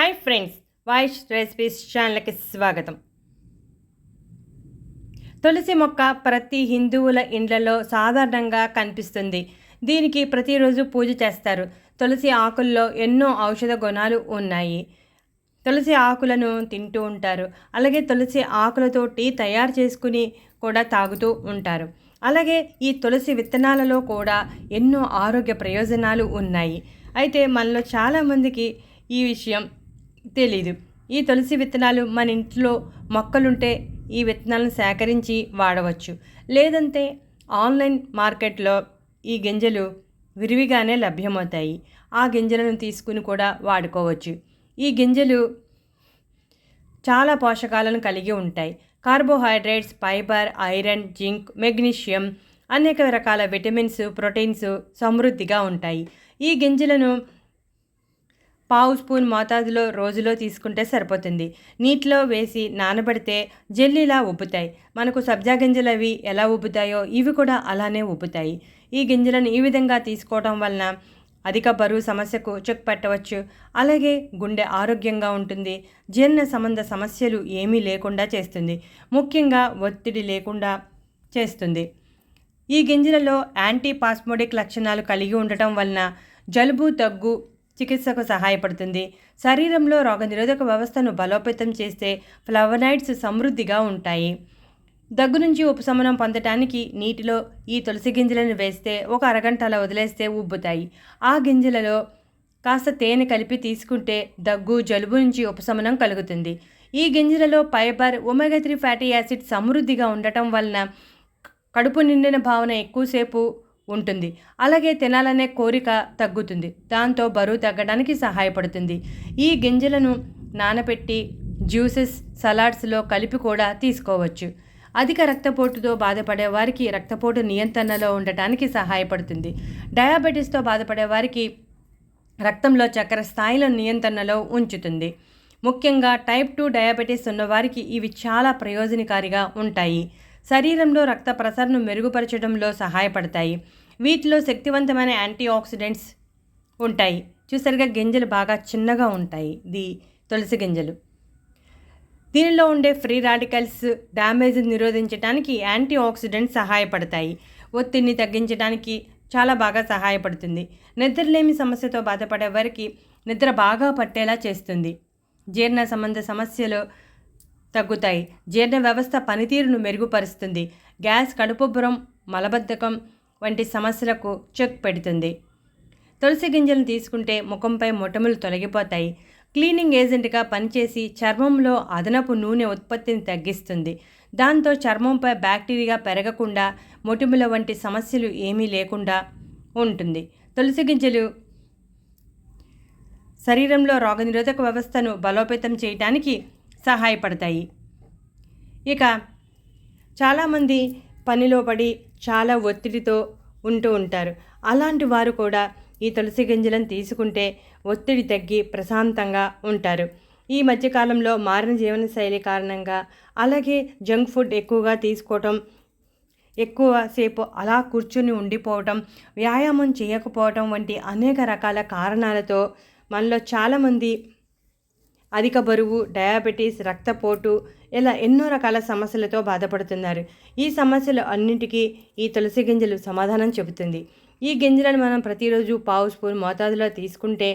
Hi friends voice recipes ఛానల్కి స్వాగతం. తులసి మొక్క ప్రతి హిందువుల ఇండ్లలో సాధారణంగా కనిపిస్తుంది. దీనికి ప్రతిరోజు పూజ చేస్తారు. తులసి ఆకుల్లో ఎన్నో ఔషధ గుణాలు ఉన్నాయి. తులసి ఆకులను తింటూ ఉంటారు. అలాగే తులసి ఆకులతో టీ తయారు చేసుకుని కూడా తాగుతూ ఉంటారు. అలాగే ఈ తులసి విత్తనాలలో కూడా ఎన్నో ఆరోగ్య ప్రయోజనాలు ఉన్నాయి. అయితే మనలో చాలామందికి ఈ విషయం తెలీదు. ఈ తులసి విత్తనాలు మన ఇంట్లో మొక్కలుంటే ఈ విత్తనాలను సేకరించి వాడవచ్చు. లేదంటే ఆన్లైన్ మార్కెట్లో ఈ గింజలు విరివిగానే లభ్యమవుతాయి. ఆ గింజలను తీసుకుని కూడా వాడుకోవచ్చు. ఈ గింజలు చాలా పోషకాలను కలిగి ఉంటాయి. Carbohydrates fibre iron zinc magnesium అనేక రకాల విటమిన్స్ ప్రోటీన్స్ సమృద్ధిగా ఉంటాయి. ఈ గింజలను పావు స్పూన్ మోతాదులో రోజులో తీసుకుంటే సరిపోతుంది. నీటిలో వేసి నానబెడితే జెల్లీలా ఉబ్బుతాయి. మనకు సబ్జా గింజలు అవి ఎలా ఉబ్బుతాయో ఇవి కూడా అలానే ఉబ్బుతాయి. ఈ గింజలను ఈ విధంగా తీసుకోవడం వలన అధిక బరువు సమస్యకు చెక్ పెట్టవచ్చు. అలాగే గుండె ఆరోగ్యంగా ఉంటుంది. జీర్ణ సంబంధ సమస్యలు ఏమీ లేకుండా చేస్తుంది. ముఖ్యంగా ఒత్తిడి లేకుండా చేస్తుంది. ఈ గింజలలో యాంటీ పాస్మోడిక్ లక్షణాలు కలిగి ఉండటం వలన జలుబు దగ్గు చికిత్సకు సహాయపడుతుంది. శరీరంలో రోగనిరోధక వ్యవస్థను బలోపేతం చేస్తే ఫ్లవనైడ్స్ సమృద్ధిగా ఉంటాయి. దగ్గు నుంచి ఉపశమనం పొందటానికి నీటిలో ఈ తులసి గింజలను వేస్తే ఒక అరగంట అలా వదిలేస్తే ఉబ్బుతాయి. ఆ గింజలలో కాస్త తేనె కలిపి తీసుకుంటే దగ్గు జలుబు నుంచి ఉపశమనం కలుగుతుంది. ఈ గింజలలో fibre omega three fatty acid సమృద్ధిగా ఉండటం వలన కడుపు నిండిన భావన ఎక్కువసేపు ఉంటుంది. అలాగే తినాలనే కోరిక తగ్గుతుంది. దాంతో బరువు తగ్గడానికి సహాయపడుతుంది. ఈ గింజలను నానబెట్టి జ్యూసెస్ సలాడ్స్లో కలిపి కూడా తీసుకోవచ్చు. అధిక రక్తపోటుతో బాధపడే వారికి రక్తపోటు నియంత్రణలో ఉండటానికి సహాయపడుతుంది. డయాబెటీస్తో బాధపడే వారికి రక్తంలో చక్కెర స్థాయిల నియంత్రణలో ఉంచుతుంది. ముఖ్యంగా టైప్ టూ డయాబెటీస్ ఉన్నవారికి ఇవి చాలా ప్రయోజనకారిగా ఉంటాయి. శరీరంలో రక్త ప్రసరణను మెరుగుపరచడంలో సహాయపడతాయి. వీటిలో శక్తివంతమైన యాంటీ ఆక్సిడెంట్స్ ఉంటాయి. చూసరిగా గింజలు బాగా చిన్నగా ఉంటాయి. ది తులసి గింజలు. దీనిలో ఉండే ఫ్రీ రాడికల్స్ డ్యామేజ్ నిరోధించడానికి యాంటీ ఆక్సిడెంట్స్ సహాయపడతాయి. ఒత్తిడిని తగ్గించడానికి చాలా బాగా సహాయపడుతుంది. నిద్రలేమి సమస్యతో బాధపడే వారికి నిద్ర బాగా పట్టేలా చేస్తుంది. జీర్ణ సంబంధ సమస్యలు తగ్గుతాయి. జీర్ణ వ్యవస్థ పనితీరును మెరుగుపరుస్తుంది. గ్యాస్ కడుపుబ్బరం మలబద్ధకం వంటి సమస్యలకు చెక్ పెడుతుంది. తులసి గింజలను తీసుకుంటే ముఖంపై మొటములు తొలగిపోతాయి. క్లీనింగ్ ఏజెంట్గా పనిచేసి చర్మంలో అదనపు నూనె ఉత్పత్తిని తగ్గిస్తుంది. దాంతో చర్మంపై బ్యాక్టీరియా పెరగకుండా మొటిముల వంటి సమస్యలు ఏమీ లేకుండా ఉంటుంది. తులసి గింజలు శరీరంలో రోగనిరోధక వ్యవస్థను బలోపేతం చేయడానికి సహాయపడతాయి. ఇక చాలామంది పనిలో పడి చాలా ఒత్తిడితో ఉంటూ ఉంటారు. అలాంటి వారు కూడా ఈ తులసి గింజలను తీసుకుంటే ఒత్తిడి తగ్గి ప్రశాంతంగా ఉంటారు. ఈ మధ్యకాలంలో మారిన జీవనశైలి కారణంగా అలాగే జంక్ ఫుడ్ ఎక్కువగా తీసుకోవటం ఎక్కువసేపు అలా కూర్చుని ఉండిపోవటం వ్యాయామం చేయకపోవటం వంటి అనేక రకాల కారణాలతో మనలో చాలామంది అధిక బరువు డయాబెటీస్ రక్తపోటు ఇలా ఎన్నో రకాల సమస్యలతో బాధపడుతున్నారు. ఈ సమస్యలు అన్నింటికీ ఈ తులసి గింజలు సమాధానం చెబుతుంది. ఈ గింజలను మనం ప్రతిరోజు పావు స్పూన్ మోతాదులో తీసుకుంటే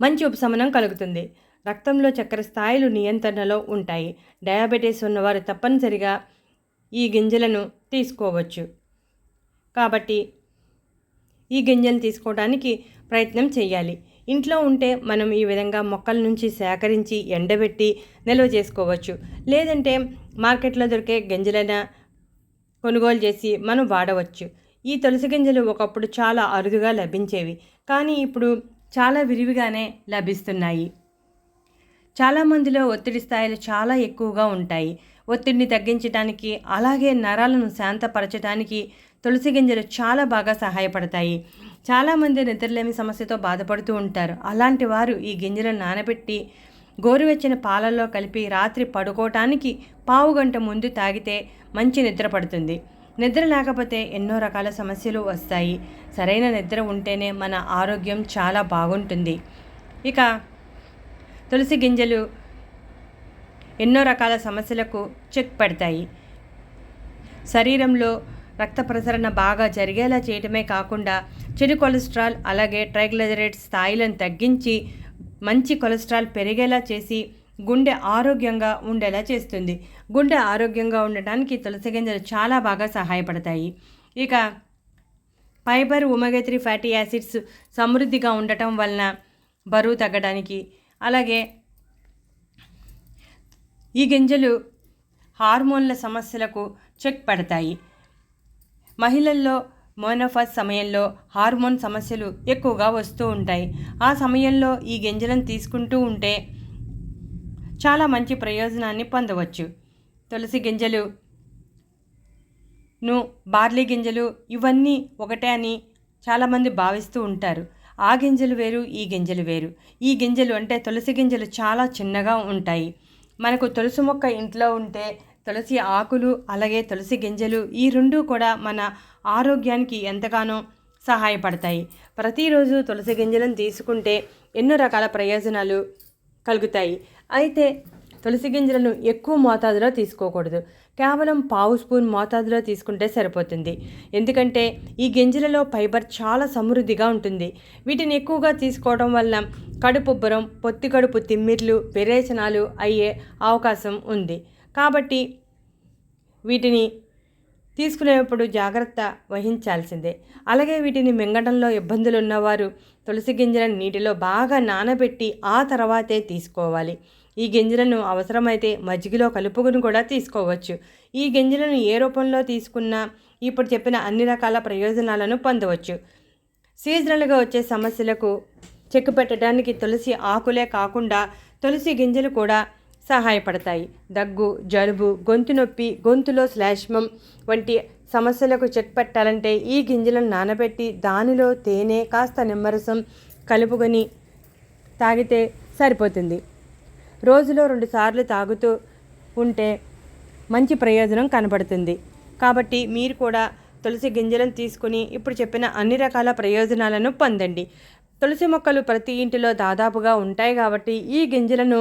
మంచి ఉపశమనం కలుగుతుంది. రక్తంలో చక్కెర స్థాయిలు నియంత్రణలో ఉంటాయి. డయాబెటీస్ ఉన్నవారు తప్పనిసరిగా ఈ గింజలను తీసుకోవచ్చు. కాబట్టి ఈ గింజలు తీసుకోవడానికి ప్రయత్నం చేయాలి. ఇంట్లో ఉంటే మనం ఈ విధంగా మొక్కల నుంచి సేకరించి ఎండబెట్టి నిల్వ చేసుకోవచ్చు. లేదంటే మార్కెట్లో దొరికే గింజలైన కొనుగోలు చేసి మనం వాడవచ్చు. ఈ తులసి గింజలు ఒకప్పుడు చాలా అరుదుగా లభించేవి. కానీ ఇప్పుడు చాలా విరివిగానే లభిస్తున్నాయి. చాలామందిలో ఒత్తిడి స్థాయిలు చాలా ఎక్కువగా ఉంటాయి. ఒత్తిడిని తగ్గించడానికి అలాగే నరాలను శాంతపరచడానికి తులసి గింజలు చాలా బాగా సహాయపడతాయి. చాలామంది నిద్రలేమి సమస్యతో బాధపడుతూ ఉంటారు. అలాంటి వారు ఈ గింజలను నానబెట్టి గోరువెచ్చని పాలల్లో కలిపి రాత్రి పడుకోవటానికి పావు గంట ముందు తాగితే మంచి నిద్ర పడుతుంది. నిద్ర లేకపోతే ఎన్నో రకాల సమస్యలు వస్తాయి. సరైన నిద్ర ఉంటేనే మన ఆరోగ్యం చాలా బాగుంటుంది. ఇక తులసి గింజలు ఎన్నో రకాల సమస్యలకు చెక్ పెడతాయి. శరీరంలో రక్త ప్రసరణ బాగా జరిగేలా చేయటమే కాకుండా చెడు కొలెస్ట్రాల్ అలాగే ట్రైగ్లైజరేట్ స్థాయిలను తగ్గించి మంచి కొలెస్ట్రాల్ పెరిగేలా చేసి గుండె ఆరోగ్యంగా ఉండేలా చేస్తుంది. గుండె ఆరోగ్యంగా ఉండటానికి తులసి గింజలు చాలా బాగా సహాయపడతాయి. ఇక fibre omega three fatty acids సమృద్ధిగా ఉండటం వలన బరువు తగ్గడానికి అలాగే ఈ గింజలు హార్మోన్ల సమస్యలకు చెక్ పడతాయి. మహిళల్లో మోనోఫాస్ సమయంలో హార్మోన్ సమస్యలు ఎక్కువగా వస్తూ ఉంటాయి. ఆ సమయంలో ఈ గింజలను తీసుకుంటూ ఉంటే చాలా మంచి ప్రయోజనాన్ని పొందవచ్చు. తులసి గింజలు ను బార్లీ గింజలు ఇవన్నీ ఒకటే అని చాలామంది భావిస్తూ ఉంటారు. ఆ గింజలు వేరు ఈ గింజలు వేరు. ఈ గింజలు అంటే తులసి గింజలు చాలా చిన్నగా ఉంటాయి. మనకు తులసి మొక్క ఇంట్లో ఉంటే తులసి ఆకులు అలాగే తులసి గింజలు ఈ రెండు కూడా మన ఆరోగ్యానికి ఎంతగానో సహాయపడతాయి. ప్రతిరోజు తులసి గింజలను తీసుకుంటే ఎన్నో రకాల ప్రయోజనాలు కలుగుతాయి. అయితే తులసి గింజలను ఎక్కువ మోతాదులో తీసుకోకూడదు. కేవలం పావు స్పూన్ మోతాదులో తీసుకుంటే సరిపోతుంది. ఎందుకంటే ఈ గింజలలో ఫైబర్ చాలా సమృద్ధిగా ఉంటుంది. వీటిని ఎక్కువగా తీసుకోవడం వల్ల కడుపుబ్బరం పొత్తి కడుపు తిమ్మిర్లు విరేచనాలు అయ్యే అవకాశం ఉంది. కాబట్టి వీటిని తీసుకునేటప్పుడు జాగ్రత్త వహించాల్సిందే. అలాగే వీటిని మింగడంలో ఇబ్బందులు ఉన్నవారు తులసి గింజలను నీటిలో బాగా నానబెట్టి ఆ తర్వాతే తీసుకోవాలి. ఈ గింజలను అవసరమైతే మజ్జిగలో కలుపుకుని కూడా తీసుకోవచ్చు. ఈ గింజలను ఏ రూపంలో తీసుకున్నా ఇప్పుడు చెప్పిన అన్ని రకాల ప్రయోజనాలను పొందవచ్చు. సీజనల్గా వచ్చే సమస్యలకు చెక్కు పెట్టడానికి తులసి ఆకులే కాకుండా తులసి గింజలు కూడా సహాయపడతాయి. దగ్గు జలుబు గొంతు నొప్పి గొంతులో శ్లేష్మం వంటి సమస్యలకు చెక్ పెట్టాలంటే ఈ గింజలను నానబెట్టి దానిలో తేనె కాస్త నిమ్మరసం కలుపుకొని తాగితే సరిపోతుంది. రోజులో రెండుసార్లు తాగుతూ ఉంటే మంచి ప్రయోజనం కనబడుతుంది. కాబట్టి మీరు కూడా తులసి గింజలను తీసుకుని ఇప్పుడు చెప్పిన అన్ని రకాల ప్రయోజనాలను పొందండి. తులసి మొక్కలు ప్రతి ఇంటిలో దాదాపుగా ఉంటాయి కాబట్టి ఈ గింజలను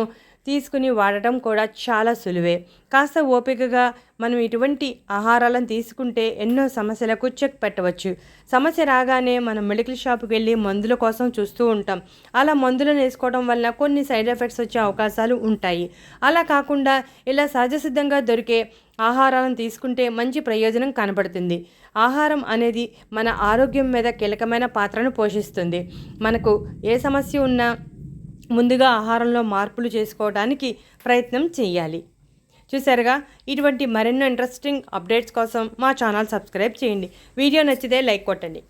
తీసుకుని వాడటం కూడా చాలా సులువే. కాస్త ఓపికగా మనం ఇటువంటి ఆహారాలను తీసుకుంటే ఎన్నో సమస్యలకు చెక్ పెట్టవచ్చు. సమస్య రాగానే మనం మెడికల్ షాప్కి వెళ్ళి మందుల కోసం చూస్తూ ఉంటాం. అలా మందులను వేసుకోవడం వల్ల కొన్ని సైడ్ ఎఫెక్ట్స్ వచ్చే అవకాశాలు ఉంటాయి. అలా కాకుండా ఇలా సహజసిద్ధంగా దొరికే ఆహారాలను తీసుకుంటే మంచి ప్రయోజనం కనబడుతుంది. ఆహారం అనేది మన ఆరోగ్యం మీద కీలకమైన పాత్రను పోషిస్తుంది. మనకు ఏ సమస్య ఉన్నా ముందుగా ఆహారంలో మార్పులు చేసుకోవడానికి ప్రయత్నం చేయాలి. చూసారుగా ఇటువంటి మరెన్నో ఇంట్రెస్టింగ్ అప్డేట్స్ కోసం మా ఛానల్ సబ్స్క్రైబ్ చేయండి. వీడియో నచ్చితే లైక్ కొట్టండి.